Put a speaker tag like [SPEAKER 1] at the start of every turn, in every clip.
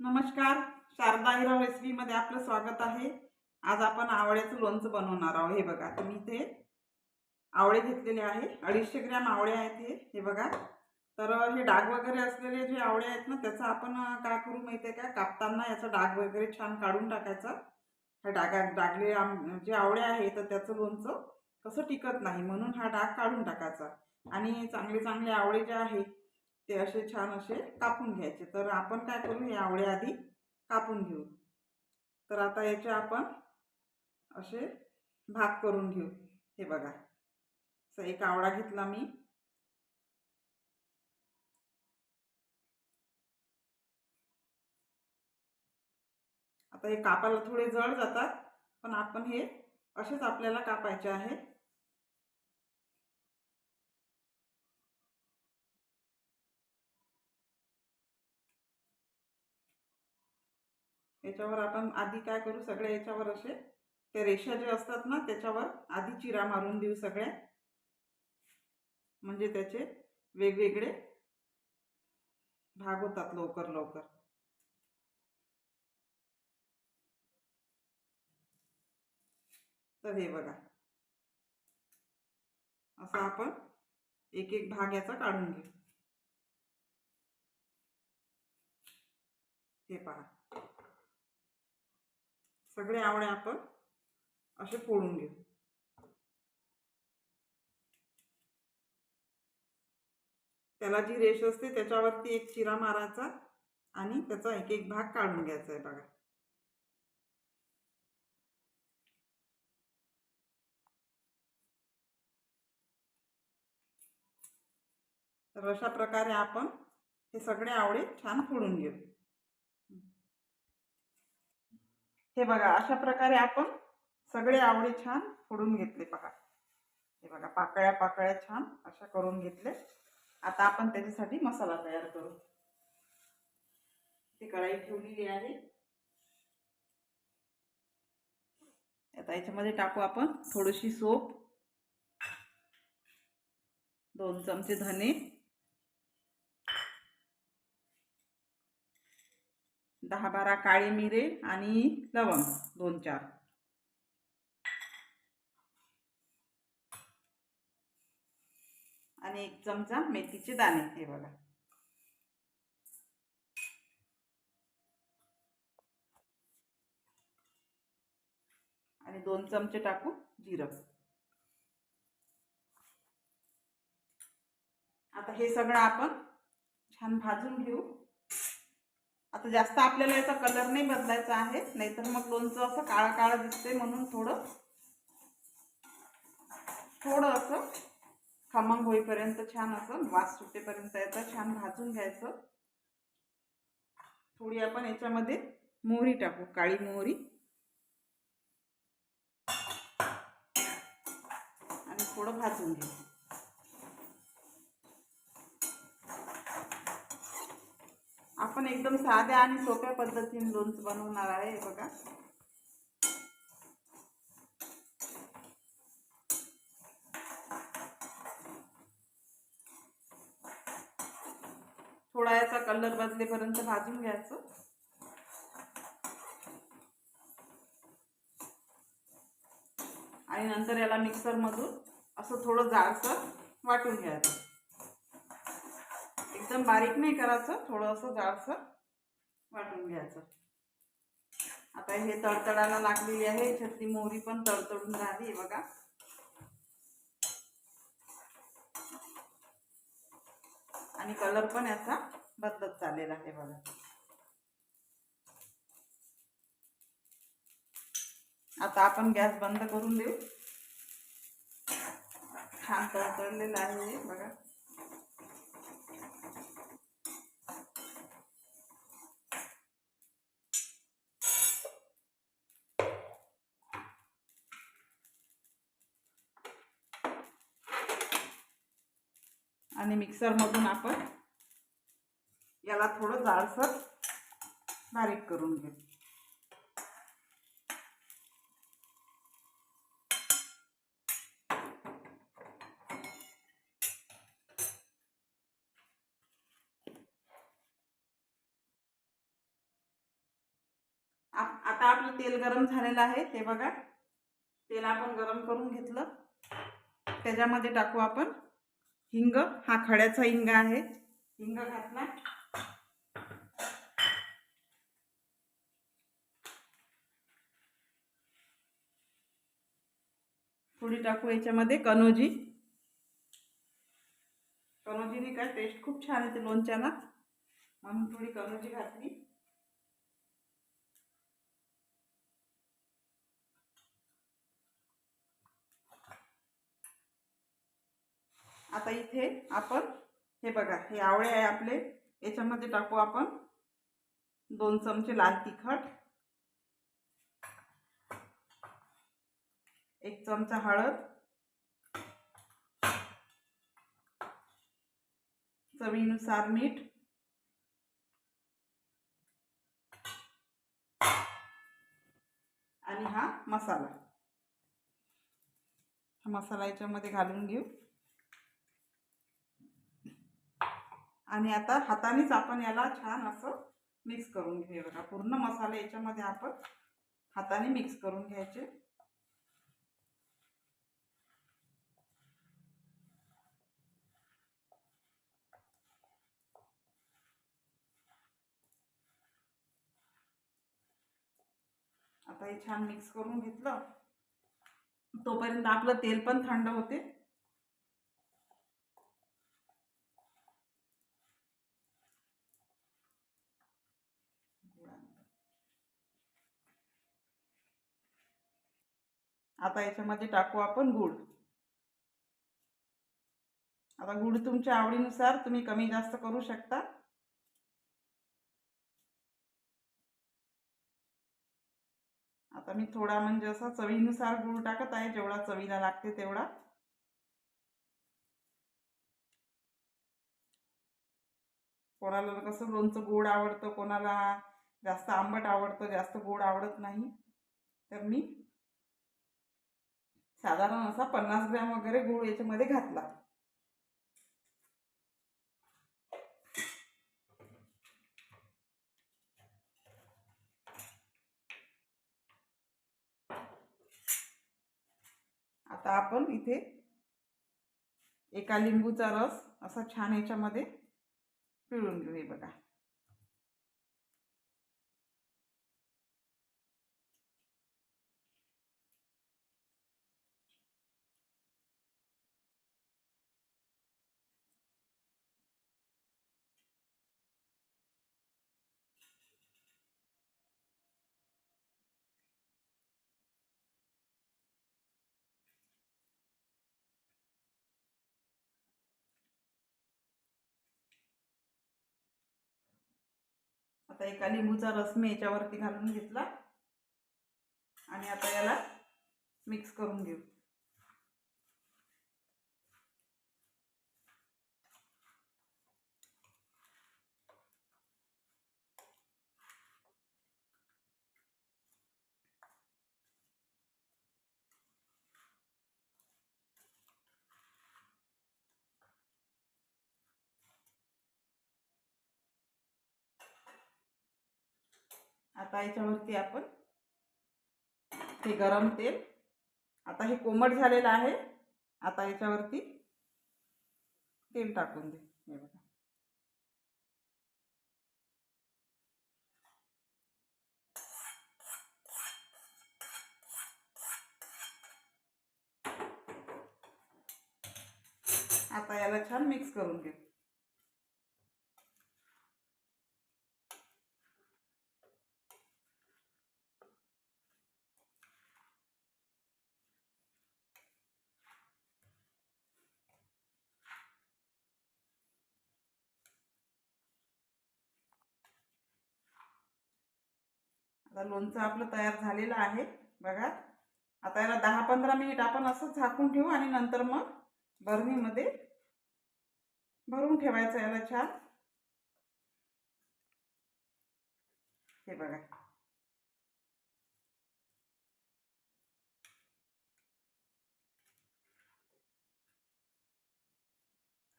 [SPEAKER 1] नमस्कार. शारदा हिराव रेसिपीमध्ये आपलं स्वागत आहे. आज आपण आवळ्याचं लोणचं बनवणार आहोत. हे बघा तुम्ही इथे आवळे घेतलेले आहे. अडीचशे ग्रॅम आवळे आहेत हे. हे बघा. तर हे डाग वगैरे असलेले जे आवळे आहेत ना त्याचं आपण काय करू माहिती आहे का? कापताना याचा डाग वगैरे छान काढून टाकायचा. ह्या डागा डागले आम जे आवळे आहे तर त्याचं लोणचं कसं टिकत नाही म्हणून हा डाग काढून टाकायचा. आणि चांगले चांगले आवळे जे आहे ते असे छान असे कापून घ्यायचे. तर आपण काय करू हे आवळे आधी कापून घेऊ. तर आता याचे आपण असे भाग करून घेऊ. हे बघा. असं एक आवळा घेतला मी. आता हे कापायला थोडे जड जातात पण आपण हे असेच आपल्याला कापायचे आहे. याच्यावर आपण आधी काय करू सगळ्या याच्यावर असे ते रेषा जे असतात ना त्याच्यावर आधी चिरा मारून देऊ सगळ्या म्हणजे त्याचे वेगवेगळे भाग होतात लवकर लवकर. तर हे बघा. असं आपण एक एक भाग याचा काढून घेऊ. हे पहा. सगळे आवळे आपण असे फोडून घेऊ. त्याला जी रेष असते त्याच्यावरती एक चिरा मारायचा आणि त्याचा एक एक भाग काढून घ्यायचा आहे बघा. तर अशा प्रकारे आपण हे सगळे आवळे छान फोडून घेऊ. हे बघा अशा प्रकारे आपण सगळे आवडी छान फोडून घेतले पहा हे बघा पाकळ्या पाकळ्या छान अशा करून घेतले. आता आपण त्याच्यासाठी मसाला तयार करू. ती कढाई ठेवलेली आहे. आता याच्यामध्ये टाकू आपण थोडीशी सोप. दोन चमचे धने. दहा बारा काळे मिरे आणि लवंग दोन चार. आणि एक चमचा मेथीचे दाणे हे बघा. आणि दोन चमचे टाकू जिरं. आता हे सगळं आपण छान भाजून घेऊ. आता जास्त आपल्याला याचा कलर नाही बदलायचा आहे नाहीतर मग लोणचं असं काळा काळं दिसते म्हणून थोडं थोडं असं खमंग होईपर्यंत छान असं वास सुटेपर्यंत याचा छान भाजून घ्यायचं. थोडी आपण याच्यामध्ये मोहरी टाकू काळी मोहरी. आणि थोडं भाजून घेऊ आपण एकदम साध्या आणि सोप्या पद्धतीने लोणचं बनवणार आहे बघा. थोडा याचा कलर बदलेपर्यंत भाजून घ्यायचं. आणि नंतर याला मिक्सरमधून असं थोडं जाडसर वाटून घ्यायचं. एकदम बारीक नाही करायचं थोडंसं जाडसं वाटून घ्यायचं. आता हे तडतडायला लागलेली आहे छत्ती मोहरी पण तडतडून राहिली बघा. आणि कलर पण याचा बदलत चाललेला आहे बघा. आता आपण गॅस बंद करून देऊ. छान तडतडलेला आहे बघा. आणि मिक्सरमधून आपण याला थोडं जाडसर बारीक करून घेऊ. आता आपलं तेल गरम झालेलं आहे ते बघा. तेल आपण गरम करून घेतलं. त्याच्यामध्ये टाकू आपण हिंग हा खड्याचा हिंग आहे. हिंग घातला. थोडी टाकू याच्यामध्ये कनोजी. कनोजीने काय टेस्ट खूप छान येते लोणच्याला. म्हणून थोडी कनोजी घातली. आता इथे आपण हे बघा हे आवळे आहे आपले. याच्यामध्ये टाकू आपण दोन चमचे लाल तिखट एक चमचा हळद चवीनुसार मीठ आणि हा मसाला. हा मसाला याच्यामध्ये घालून घेऊ. आणि आता हातानेच आपण याला छान असं मिक्स करून घेऊ बघा. पूर्ण मसाले याच्यामध्ये आपण हाताने मिक्स करून घ्यायचे. आता हे छान मिक्स करून घेतलं. तोपर्यंत आपलं तेल पण थंड होते. आता याच्यामध्ये टाकू आपण गूळ. आता गुळ तुमच्या आवडीनुसार तुम्ही कमी जास्त करू शकता. आता मी थोडा म्हणजे असा चवीनुसार गूळ टाकत आहे जेवढा चवीला लागते तेवढा. कोणाला कसं लोणचं गोड आवडतं कोणाला जास्त आंबट आवडतं जास्त गोड आवडत नाही. तर मी साधारण असा पन्नास ग्रॅम वगैरे गूळ याच्यामध्ये घातला. आता आपण इथे एका लिंबूचा रस असा छान याच्यामध्ये पिळून घेऊ हे बघा. आता एका लिंबूचा रस मी याच्यावरती घालून घेतला. आणि आता याला मिक्स करून घेऊ. आता याच्यावरती आपण हे गरम तेल आता हे कोमट झालेलं आहे आता याच्यावरती तेल टाकून दे. हे बघा. आता याला छान मिक्स करून घेऊ आता लोणचं आपलं तयार झालेलं आहे बघा. आता याला दहा पंधरा मिनिट आपण असं झाकून ठेवू आणि नंतर मग बरणीमध्ये भरून ठेवायचं याला छान. हे बघा.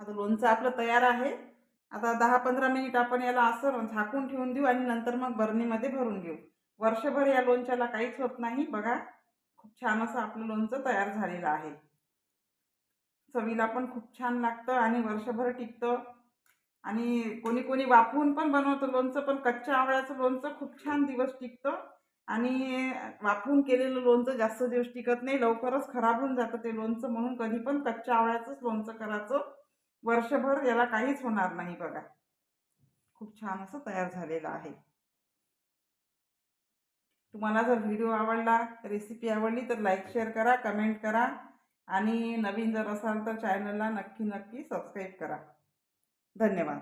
[SPEAKER 1] आता लोणचं आपलं तयार आहे. आता दहा पंधरा मिनिट आपण याला असं झाकून ठेवून देऊ आणि नंतर मग बरणीमध्ये भरून घेऊ. वर्षभर या लोणच्याला काहीच होत नाही. बघा खूप छान असं आपलं लोणचं तयार झालेलं आहे. चवीला पण खूप छान लागतं आणि वर्षभर टिकतं. आणि कोणी कोणी वाफवून पण बनवतं लोणचं पण कच्च्या आवळ्याचं लोणचं खूप छान दिवस टिकतं. आणि वाफवून केलेलं लोणचं जास्त दिवस टिकत नाही. लवकरच खराब होऊन जातं ते लोणचं म्हणून कधी पण कच्च्या आवळ्याचंच लोणचं करायचं. वर्षभर याला काहीच होणार नाही बघा. खूप छान असं तयार झालेलं आहे. तुम्हाला जर व्हिडिओ आवडला रेसिपी आवडली तर लाईक शेअर करा कमेंट करा. आणि नवीन जर असाल तर चॅनलला नक्की नक्की सबस्क्राईब करा. धन्यवाद.